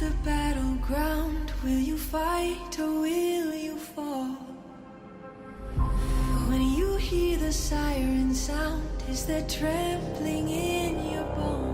the battleground? Will you fight or will you fall? When you hear the siren sound, is there trembling in your bones?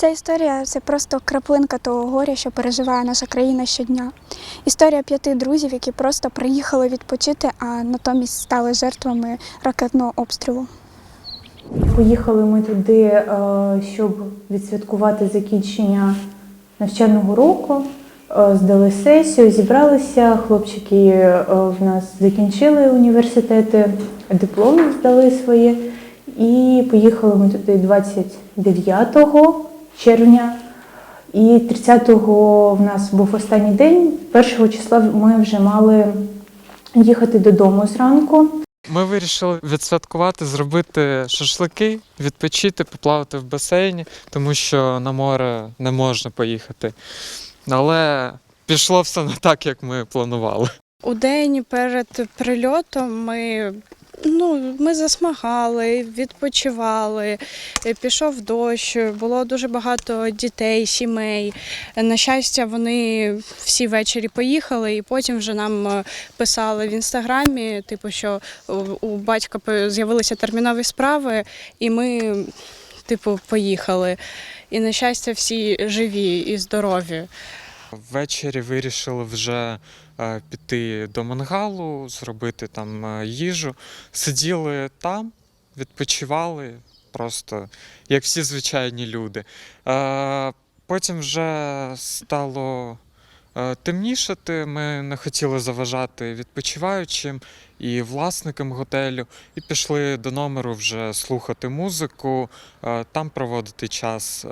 Ця історія це просто краплинка того горя, що переживає наша країна щодня. Історія п'яти друзів, які просто приїхали відпочити, а натомість стали жертвами ракетного обстрілу. Поїхали ми туди, е, щоб відсвяткувати закінчення навчального року. Е, Здали сесію, зібралися. Хлопчики е, в нас закінчили університети, дипломи здали свої. І поїхали ми туди 29 червня. І 30-го в нас був останній день. 1 числа ми вже мали їхати додому зранку. Ми вирішили відсвяткувати, зробити шашлики, відпочити, поплавати в басейні, тому що на море не можна поїхати. Але пішло все не так, як ми планували. У день перед прильотом ми, ну, ми засмагали, відпочивали, е, пішов дощ, було дуже багато дітей, сімей. На щастя, вони всі ввечері поїхали, і потім вже нам е, писали в інстаграмі, типу, що у- батька з'явилися термінові справи, і ми, типу, поїхали. І на щастя, всі живі і здорові. Ввечері вирішили вже е, піти до мангалу, зробити там е, їжу. Сиділи там, відпочивали, просто як всі звичайні люди. Е, Потім вже стало темнішати. Ми не хотіли заважати відпочиваючим і власникам готелю, і пішли до номеру вже слухати музику, там проводити час.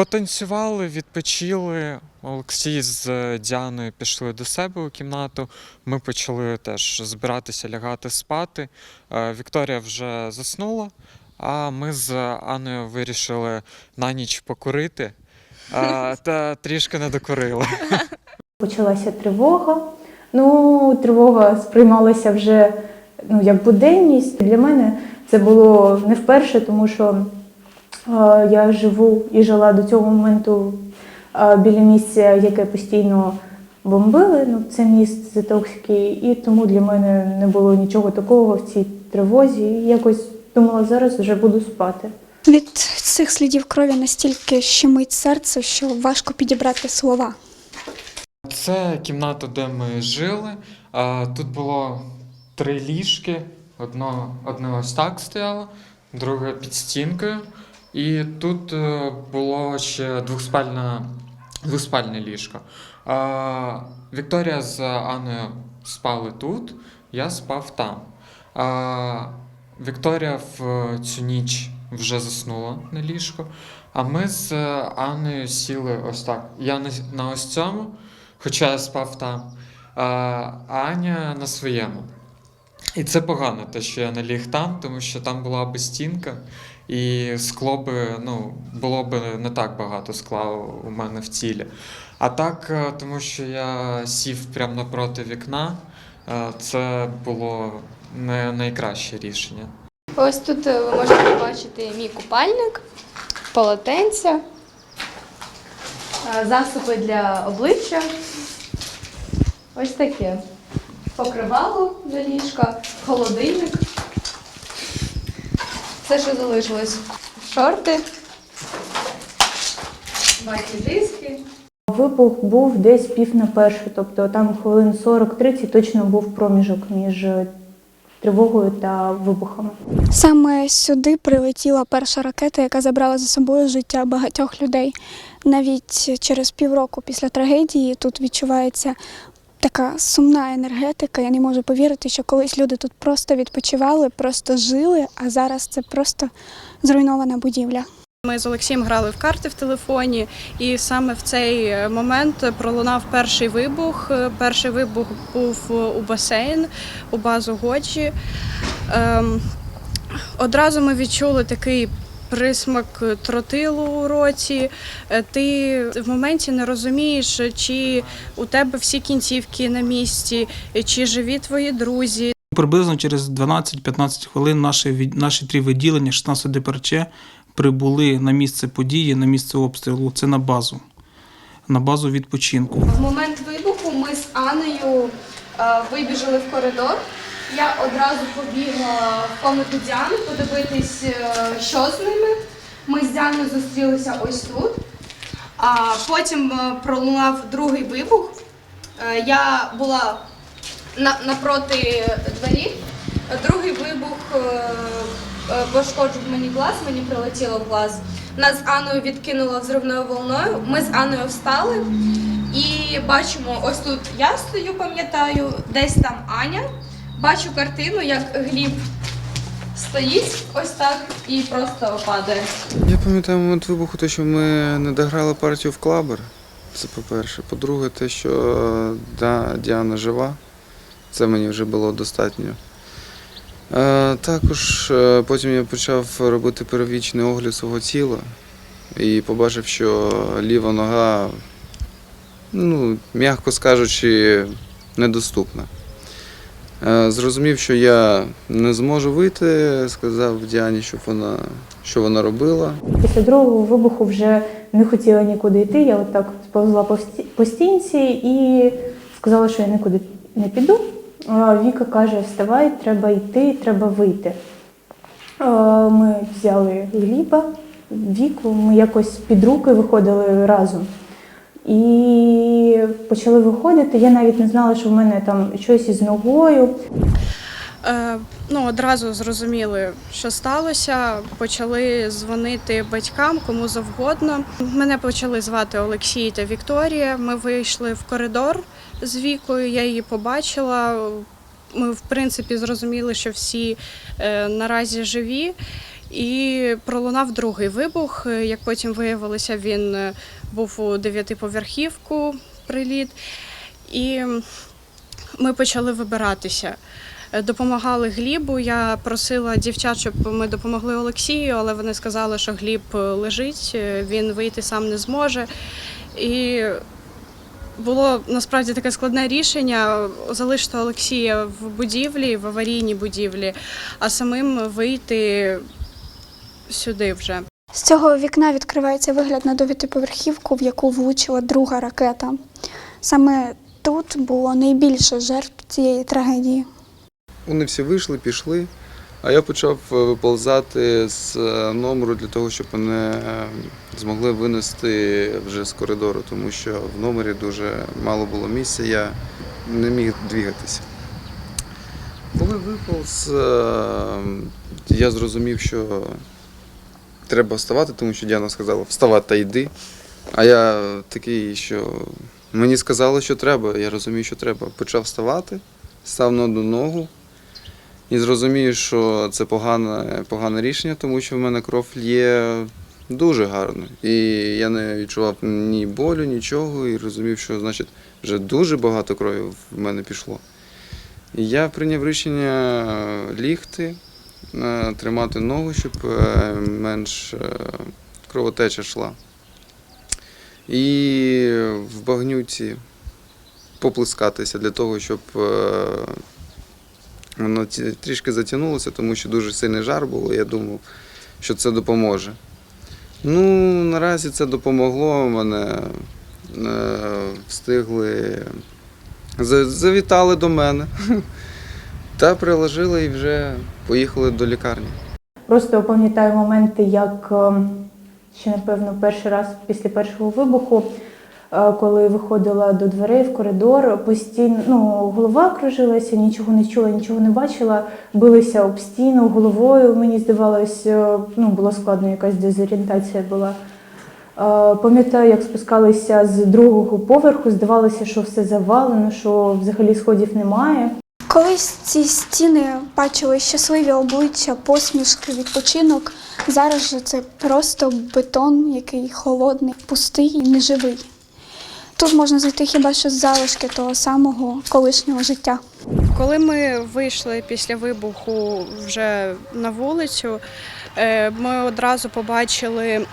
Потанцювали, відпочили. Олексій з е, Діаною пішли до себе у кімнату. Ми почали теж збиратися лягати спати. Е, Вікторія вже заснула, а ми з Анною вирішили на ніч покурити е, та трішки не докурили. Почалася тривога. Ну, тривога сприймалася вже ну, як буденність. Для мене це було не вперше, тому що я живу і жила до цього моменту біля місця, яке постійно бомбили. Ну, це місце Токсики, і тому для мене не було нічого такого в цій тривозі. І якось думала, зараз вже буду спати. Від цих слідів крові настільки щемить серце, що важко підібрати слова. Це кімната, де ми жили. Тут було три ліжки. Одно, одне ось так стояло, друге під стінкою. І тут е, було ще двохспальне, двохспальне ліжко. А, Вікторія з Анною спали тут, я спав там. А, Вікторія в цю ніч вже заснула на ліжко, а ми з Анною сіли ось так. Я на, на ось цьому, хоча я спав там, а Аня на своєму. І це погано, те, що я наліг там, тому що там була би стінка, і скло би, ну, було б не так багато скла у мене в тілі. А так, е, тому що я сів прямо напроти вікна, е, це було не найкраще рішення. Ось тут е, ви можете побачити мій купальник, полотенця, засоби для обличчя. Ось таке. Покривало для ліжка, холодильник. Все, що залишилось. Шорти, ватні диски. Вибух був десь пів на першу, тобто там хвилин 40-30 точно був проміжок між тривогою та вибухами. Саме сюди прилетіла перша ракета, яка забрала за собою життя багатьох людей. Навіть через півроку після трагедії тут відчувається така сумна енергетика. Я не можу повірити, що колись люди тут просто відпочивали, просто жили, а зараз це просто зруйнована будівля. Ми з Олексієм грали в карти в телефоні, і саме в цей е, момент пролунав перший вибух. Е, Перший вибух був у басейн, у базу Годжі. Ем, одразу ми відчули такий присмак тротилу у роті. Е, Ти в моменті не розумієш, чи у тебе всі кінцівки на місці, чи живі твої друзі, Приблизно через 12-15 хвилин наші, від- наші три відділення 16 ДПРЧ прибули на місце події, на місце обстрілу. Це на базу, на базу відпочинку. В момент вибуху ми з Анею е, вибіжали в коридор. Я одразу побігла в комнату Діани подивитись, е, що з ними. Ми з Діаною зустрілися ось тут. А потім е, пролунав другий вибух. Е, Я була на, напроти двері. Другий вибух пошкоджив мені глаз, мені прилетіло в глаз. Нас з Анною відкинуло взривною волною. Ми з Анною встали і бачимо, ось тут я стою, пам'ятаю, десь там Аня. Бачу картину, як Гліб стоїть ось так і просто падає. Я пам'ятаю момент вибуху, те, що ми не дограли партію в клабер. Це по-перше. По-друге, те, що да, Діана жива, це мені вже було достатньо. Е, також е, потім я почав робити первічний огляд свого тіла і побачив, що ліва нога, ну, м'яко скажучи, недоступна. Е, Зрозумів, що я не зможу вийти, сказав Діані, щоб вона, що вона робила. Після другого вибуху вже не хотіла нікуди йти. Я отак сповзла по стінці і сказала, що я нікуди не піду. Віка каже: вставай, треба йти, треба вийти. Ми взяли Гліба, Віку, ми якось під руки виходили разом. І почали виходити. Я навіть не знала, що в мене там щось із ногою. Е, ну, одразу зрозуміли, що сталося. Почали дзвонити батькам, кому завгодно. Мене почали звати Олексій та Вікторія. Ми вийшли в коридор з вікою, я її побачила. Ми, в принципі, зрозуміли, що всі е, наразі живі. І пролунав другий вибух. Як потім виявилося, він е, був у дев'ятиповерхівку приліт. І ми почали вибиратися. Допомагали Глібу. Я просила дівчат, щоб ми допомогли Олексію, але вони сказали, що Гліб е, лежить, е, він вийти сам не зможе. І було насправді таке складне рішення залишити Олексія в будівлі, в аварійній будівлі, а самим вийти сюди вже. З цього вікна відкривається вигляд на дев'ятиповерхівку, в яку влучила друга ракета. Саме тут було найбільше жертв цієї трагедії. Вони всі вийшли, пішли, а я почав е, виползати з е, номеру для того, щоб мене змогли винести вже з коридору, тому що в номері дуже мало було місця, я не міг двігатися. Коли виповз, е, я зрозумів, що треба вставати, тому що Діана сказала вставати та йди. А я такий, що мені сказали, що треба, я розумію, що треба. Почав вставати, став на одну ногу і зрозумів, що це погане, погане рішення, тому що в мене кров є дуже гарно. І я не відчував ні болю, нічого, і розумів, що значить вже дуже багато крові в мене пішло. І я прийняв рішення лігти, тримати ногу, щоб е, менш е, кровотеча йшла. І в багнюці поплескатися для того, щоб е, воно трішки затягнулося, тому що дуже сильний жар був, я думав, що це допоможе. Ну, наразі це допомогло. Мене е, встигли, завітали до мене та приложили і вже поїхали до лікарні. Просто пам'ятаю моменти, як е, ще напевно перший раз після першого вибуху, е, коли виходила до дверей в коридор, постійно ну, голова кружилася, нічого не чула, нічого не бачила, билися об стіну головою. Мені здавалось, е, ну було складно, якась дезорієнтація була. Пам'ятаю, як спускалися з другого поверху, здавалося, що все завалено, що взагалі сходів немає. Колись ці стіни бачили щасливі обличчя, посмішки, відпочинок. Зараз же це просто бетон, який холодний, пустий і неживий. Тут можна знайти хіба що з залишки того самого колишнього життя. Коли ми вийшли після вибуху вже на вулицю, е, ми одразу побачили,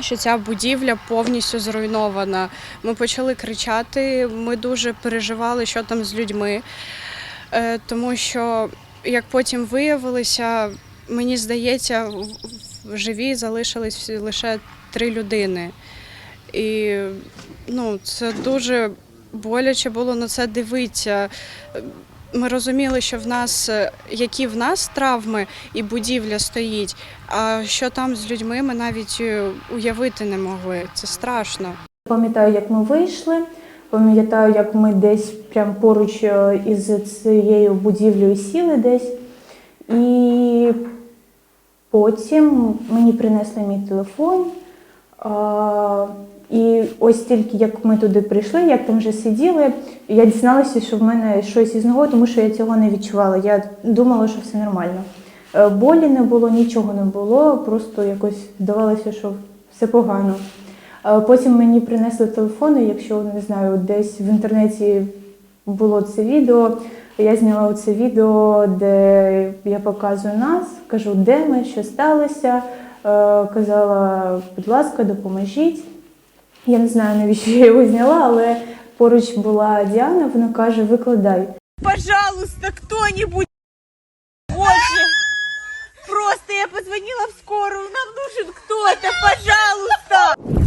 що ця будівля повністю зруйнована. Ми почали кричати, ми дуже переживали, що там з людьми, тому що, як потім виявилося, мені здається, в- живі залишились лише три людини. І ну, це дуже боляче було на це дивитися. Ми розуміли, що в нас е, які в нас травми і будівля стоїть. А що там з людьми, ми навіть е, уявити не могли. Це страшно. Пам'ятаю, як ми вийшли. Пам'ятаю, як ми десь прямо поруч е, із цією будівлею сіли десь. І потім мені принесли мій телефон. І ось тільки як ми туди прийшли, як там вже сиділи, я дізналася, що в мене щось із ногою, тому що я цього не відчувала. Я думала, що все нормально. Е, Болі не було, нічого не було, просто якось здавалося, що все погано. А Потім мені принесли телефон, і якщо не знаю, десь в інтернеті було це відео. Я зняла це відео, де я показую нас, кажу, де ми, що сталося. Е, Казала, будь ласка, допоможіть. Я не знаю, навіщо я його зняла, але поруч була Діана, вона каже, викладай. Пожалуйста, кто-нибудь. Боже. Просто я позвонила в скорую. Нам нужен кто-то, пожалуйста.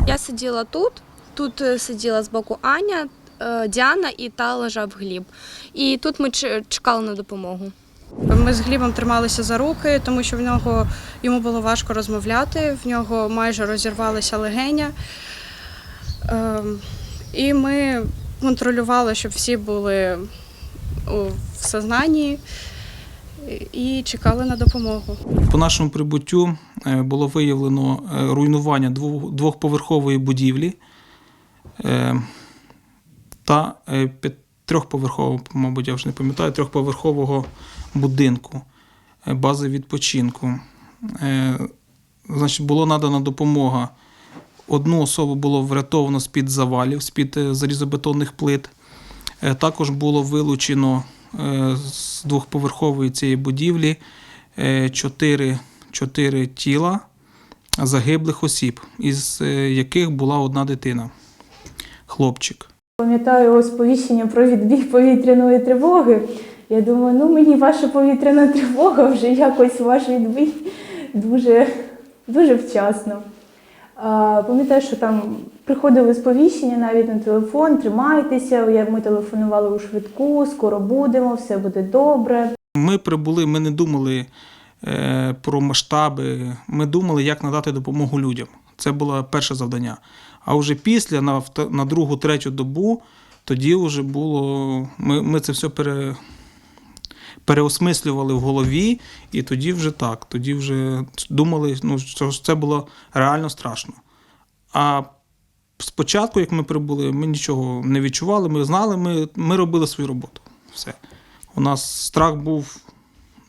Я сиділа тут, тут е, сиділа збоку Аня, е, Діана і та лежав Гліб. І тут ми чекали на допомогу. Ми з Глібом трималися за руки, тому що в нього йому було важко розмовляти, в нього майже розірвалася легеня. Ем, І ми контролювали, щоб всі були в сознанні і чекали на допомогу. По нашому прибуттю е, було виявлено е, руйнування двохповерхової будівлі е, та трьохповерхового, мабуть, я вже не пам'ятаю, трьохповерхового будинку, бази відпочинку. Значить, була надана допомога. Одну особу було врятовано з-під завалів, з-під залізобетонних плит. Також було вилучено з двохповерхової цієї будівлі е, чотири, чотири тіла загиблих осіб, із е, яких була одна дитина, хлопчик. Пам'ятаю сповіщення про відбій повітряної тривоги. Я думаю, ну мені ваша повітряна тривога вже якось ваш відбій дуже, дуже вчасно. Пам'ятаю, що там приходили сповіщення навіть на телефон, тримайтеся, ми телефонували у швидку, скоро будемо, все буде добре. Ми прибули, ми не думали е, про масштаби, ми думали, як надати допомогу людям. Це було перше завдання. А вже після, на, на другу, третю добу, тоді вже було. Ми, ми це все пере, переосмислювали в голові, і тоді вже так. Тоді вже думали, ну, що це було реально страшно. А спочатку, як ми прибули, ми нічого не відчували, ми знали, ми, ми робили свою роботу. Все. У нас страх був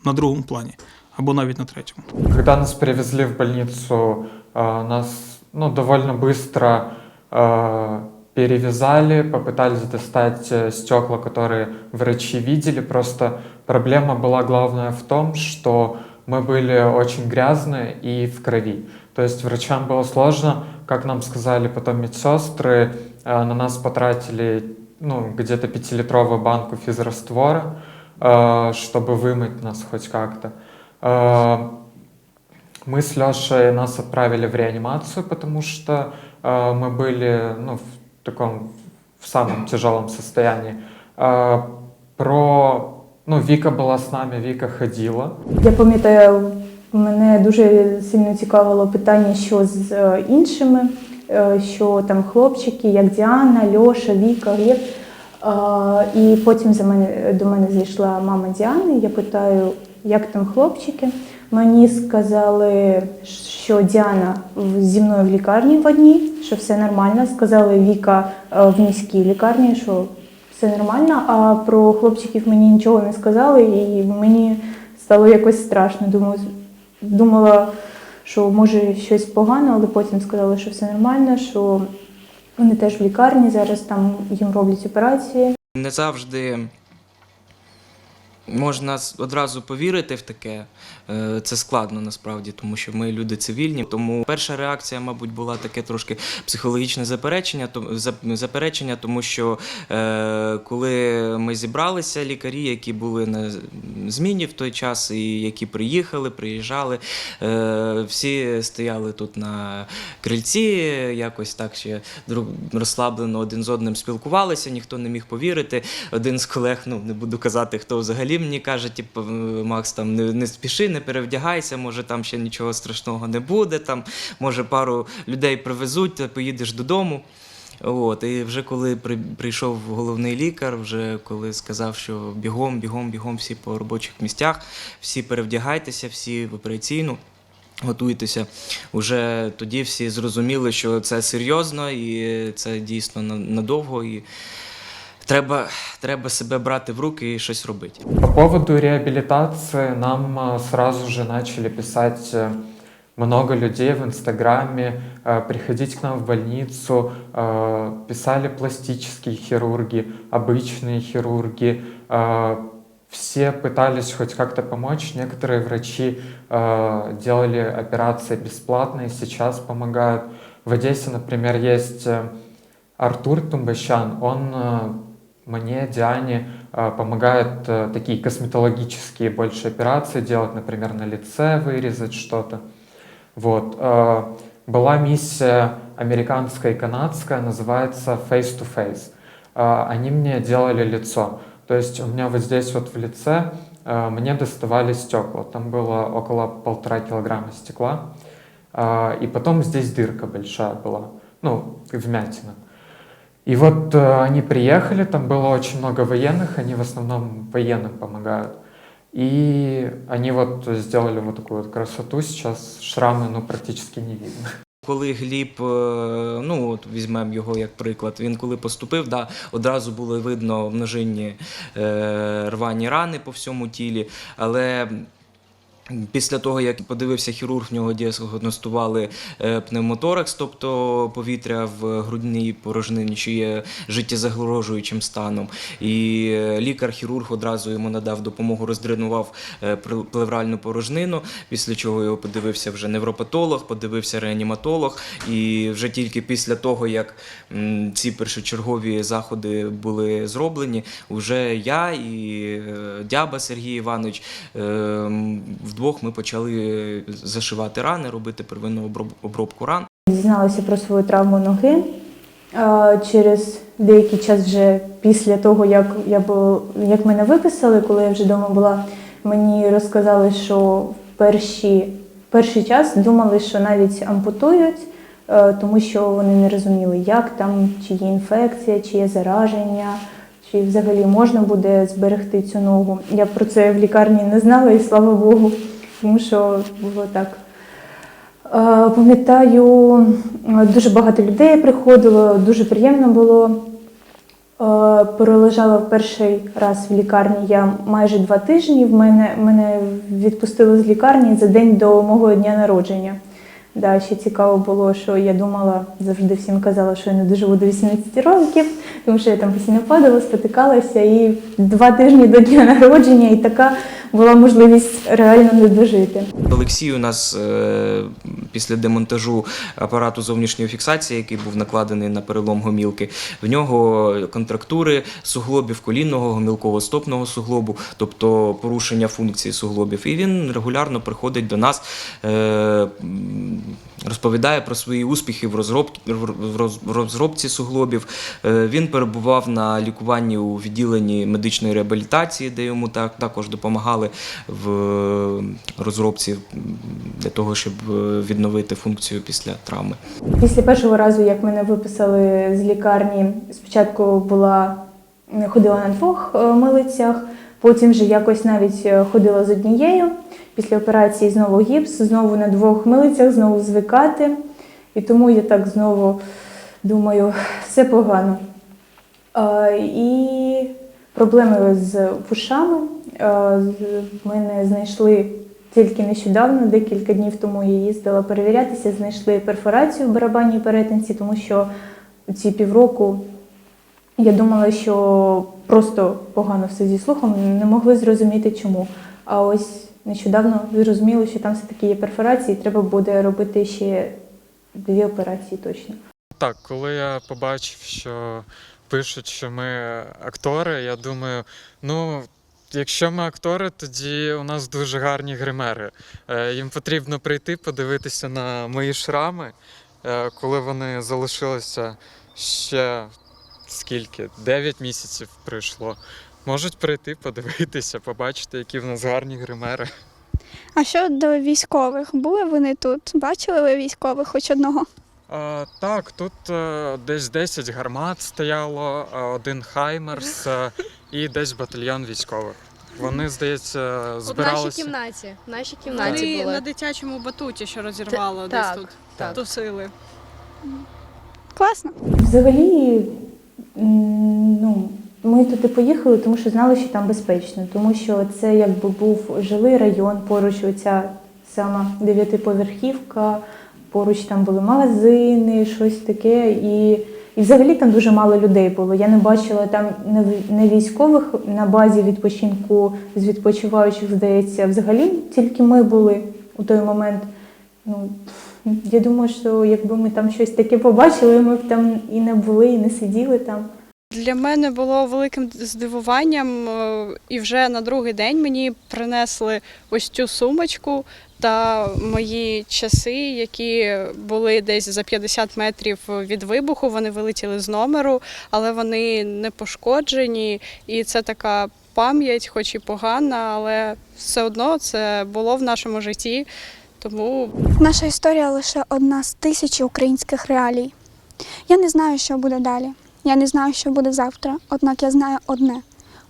на другому плані, або навіть на третьому. Когда нас перевезли в больницу, нас ну, довольно быстро перевязали, попытались достать э, стекла, которые врачи видели. Просто проблема была главная в том, что мы были очень грязные и в крови. То есть врачам было сложно, как нам сказали потом медсестры, а, на нас потратили ну, где-то пятилитровую банку физраствора, а, чтобы вымыть нас хоть как-то. Мы с Лешей нас отправили в реанимацию, потому что э, мы были ну, в таком в самом тяжелом состоянии. Э, про ну, Вика была с нами, Вика ходила. Я пам'ятаю, мене дуже сильно цікавило питання, що з е, іншими, е, що там хлопчики, як Діана, Льоша, Віка, Глеб. А, І потім за мене, до мене зайшла мама Діани. Я питаю, як там хлопчики. Мені сказали, що Діана зі мною в лікарні в одній, що все нормально. Сказали Віка е, в міській лікарні, що все нормально. А про хлопчиків мені нічого не сказали, і мені стало якось страшно. Думаю, думала, що може щось погано, але потім сказали, що все нормально, що вони теж в лікарні, зараз там їм роблять операції. Не завжди можна одразу повірити в таке. Е, Це складно насправді, тому що ми люди цивільні. Тому перша реакція, мабуть, була таке трошки психологічне заперечення, заперечення, тому що е, коли ми зібралися, лікарі, які були на зміні в той час, і які приїхали, приїжджали, е, всі стояли тут на крильці, якось так ще розслаблено один з одним спілкувалися, ніхто не міг повірити. Один з колег, ну не буду казати, хто взагалі мені каже, типу, Макс, там не, не спіши, не перевдягайся, може там ще нічого страшного не буде. Там може пару людей привезуть, ти поїдеш додому. От, і вже коли прийшов головний лікар, вже коли сказав, що бігом, бігом, бігом всі по робочих місцях, всі перевдягайтеся, всі в операційну. Готуйтеся. Уже тоді всі зрозуміли, що це серйозно і це дійсно надовго. І треба, треба себе брати в руки і щось робити. По поводу реабилитации нам а, сразу же начали писать э, много людей в Инстаграме, э, приходить к нам в больницу, э, писали пластические хирурги, обычные хирурги, э, все пытались хоть как-то помочь, некоторые врачи э, делали операции бесплатно и сейчас помогают. В Одессе, например, есть э, Артур Тумбащан, он э, мне, Диане э, помогает э, такие косметологические больше операции делать, например, на лице вырезать что-то. Вот. э, Была миссия американская и канадская, называется Face to Face. Они мне делали лицо. То есть у меня вот здесь вот в лице мне доставали стекла. Там было около полтора килограмма стекла. И потом здесь дырка большая была, ну, вмятина. И вот э, они приехали, там было очень много военных, они в основном военным помогают. И они вот сделали вот такую вот красоту, сейчас шрамы ну, практически не видно. Коли Гліб, е, ну от візьмемо його як приклад, він коли поступив, да, одразу було видно множинні е, рвані рани по всьому тілі. Але після того, як подивився хірург, в нього діагностували е, пневмоторакс, тобто повітря в грудній порожнині, що є життєзагрожуючим станом. І е, лікар-хірург одразу йому надав допомогу, роздренував е, плевральну порожнину, після чого його подивився вже невропатолог, подивився реаніматолог. І вже тільки після того, як ці першочергові заходи були зроблені, вже я і Дяба Сергій Іванович е, м, вдвох ми почали зашивати рани, робити первинну оброб- обробку ран. Дізналася про свою травму ноги е, через деякий час вже після того, як, я бу- як мене виписали, коли я вже вдома була, мені розказали, що в перші, перший час думали, що навіть ампутують, е, тому що вони не розуміли, як там, чи є інфекція, чи є зараження, чи взагалі можна буде зберегти цю ногу. Я про це в лікарні не знала, і слава Богу, тому що було так. Е, Пам'ятаю, дуже багато людей приходило, дуже приємно було. Е, Пролежала в перший раз в лікарні я майже два тижні. В мене, мене відпустили з лікарні за день до мого дня народження. Да, ще цікаво було, що я думала, завжди всім казала, що я не доживу до 18 років, тому що я там постійно падала, спотикалася, і два тижні до дня народження, і така була можливість реально не дожити. Олексій у нас е, після демонтажу апарату зовнішньої фіксації, який був накладений на перелом гомілки, в нього контрактури суглобів колінного, гомілково-стопного суглобу, тобто порушення функції суглобів. І він регулярно приходить до нас, е, розповідає про свої успіхи в розробці, в розробці суглобів. Е, Він перебував на лікуванні у відділенні медичної реабілітації, де йому так, також допомагали в розробці для того, щоб е, відновити функцію після травми. Після першого разу, як мене виписали з лікарні, спочатку була ходила на двох е, милицях, Потім вже якось навіть е, ходила з однією. Після операції знову гіпс, знову на двох милицях, знову звикати. І тому я так знову думаю, все погано. Е, І проблеми з вушами е, мене знайшли тільки нещодавно, декілька днів тому я їздила перевірятися, знайшли перфорацію в барабанній перетинці, тому що ці півроку я думала, що просто погано все зі слухом, не могли зрозуміти чому. А ось нещодавно зрозуміло, що там все-таки є перфорації, треба буде робити ще дві операції точно. Так, коли я побачив, що пишуть, що ми актори, я думаю, ну. Якщо ми актори, тоді у нас дуже гарні гримери. Е, Їм потрібно прийти, подивитися на мої шрами, е, коли вони залишилися ще скільки? 9 місяців пройшло. Можуть прийти, подивитися, побачити, які в нас гарні гримери. А щодо військових, були вони тут? Бачили ви військових хоч одного? А, так, тут е, десь 10 гармат стояло, е, один Хаймерс е, і десь батальйон військових. Вони, здається, У нашій кімнаті. В нашій кімнаті Вони були. на дитячому батуті, що розірвало Т- десь так, тут. так. Тусили. Класно. Взагалі, ну, ми туди поїхали, тому що знали, що там безпечно, тому що це якби був жилий район, поруч оця сама дев'ятиповерхівка, поруч там були магазини, щось таке. І, і взагалі там дуже мало людей було. Я не бачила там не військових на базі відпочинку з відпочиваючих, здається, взагалі тільки ми були у той момент. Ну, я думаю, що якби ми там щось таке побачили, ми б там і не були, і не сиділи там. Для мене було великим здивуванням, е, і вже на другий день мені принесли ось цю сумочку та мої часи, які були десь за 50 метрів від вибуху. Вони вилетіли з номеру, але вони не пошкоджені. І це така пам'ять, хоч і погана, але все одно це було в нашому житті. Тому Наша історія лише одна з тисячі українських реалій. Я не знаю, що буде далі. Я не знаю, що буде завтра. Однак я знаю одне: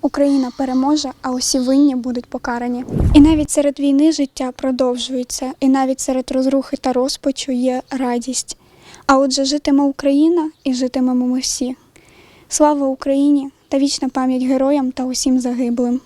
Україна переможе, а усі винні будуть покарані. І навіть серед війни життя продовжується, і навіть серед розрухи та розпачу є радість. А отже, житиме Україна і житимемо ми всі. Слава Україні та вічна пам'ять героям та усім загиблим.